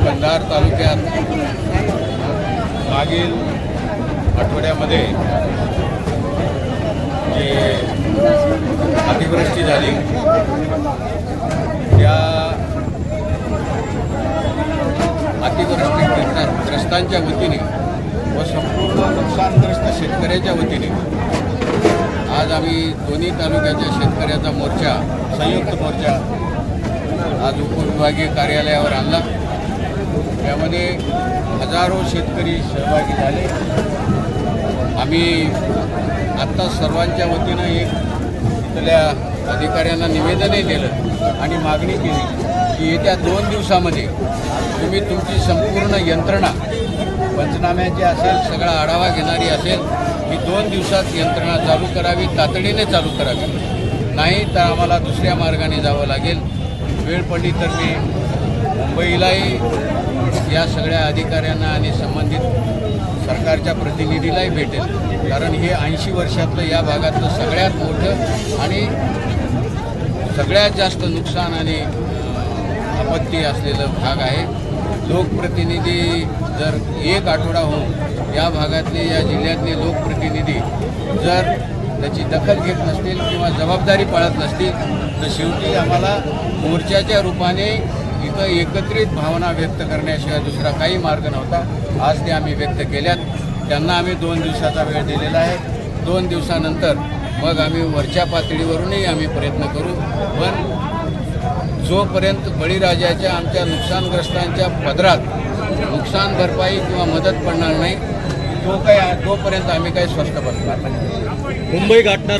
कंधार तालुक्यात मागील आठवड्यामध्ये जे अतिवृष्टी झाली त्या अतिवृष्टीग्रस्तांच्या वतीने व संपूर्ण नुकसानग्रस्त शेतकऱ्याच्या वतीने आज आम्ही दोन्ही तालुक्याच्या शेतकऱ्याचा मोर्चा संयुक्त मोर्चा आज उपविभागीय कार्यालयावर आणला. त्यामध्ये हजारो शेतकरी सहभागी झाले. आम्ही आत्ता सर्वांच्या वतीनं एक इथल्या अधिकाऱ्यांना निवेदनही दिलं आणि मागणी केली की येत्या दोन दिवसामध्ये तुम्ही तुमची संपूर्ण यंत्रणा पंचनाम्याची असेल सगळा आढावा घेणारी असेल ही दोन दिवसात यंत्रणा चालू करावी तातडीने चालू करावी. नाही तर आम्हाला दुसऱ्या मार्गाने जावं लागेल. वेळ पडली तर मी मुंबईलाही या सगळ्या अधिकाऱ्यांना आणि संबंधित सरकारच्या प्रतिनिधीलाही भेटेल. कारण हे ऐंशी वर्षातलं या भागातलं सगळ्यात मोठं आणि सगळ्यात जास्त नुकसान आणि आपत्ती असलेलं भाग आहे. लोकप्रतिनिधी जर एक आठवडा होऊन या भागातले या जिल्ह्यातले लोकप्रतिनिधी जर त्याची दखल घेत नसतील किंवा जबाबदारी पाळत नसतील तर शेवटी आम्हाला मोर्चाच्या रूपाने इथं एकत्रित भावना व्यक्त करण्याशिवाय दुसरा काही मार्ग नव्हता. आज ते आम्ही व्यक्त केल्यात. त्यांना आम्ही दोन दिवसाचा वेळ दिलेला आहे. दोन दिवसानंतर मग आम्ही वरच्या पातळीवरूनही आम्ही प्रयत्न करू. पण जोपर्यंत बळीराजाच्या आमच्या नुकसानग्रस्तांच्या पदरात नुकसान भरपाई किंवा मदत पडणार नाही तो काही तोपर्यंत आम्ही काही स्वस्थ बसणार नाही. मुंबई गाठणार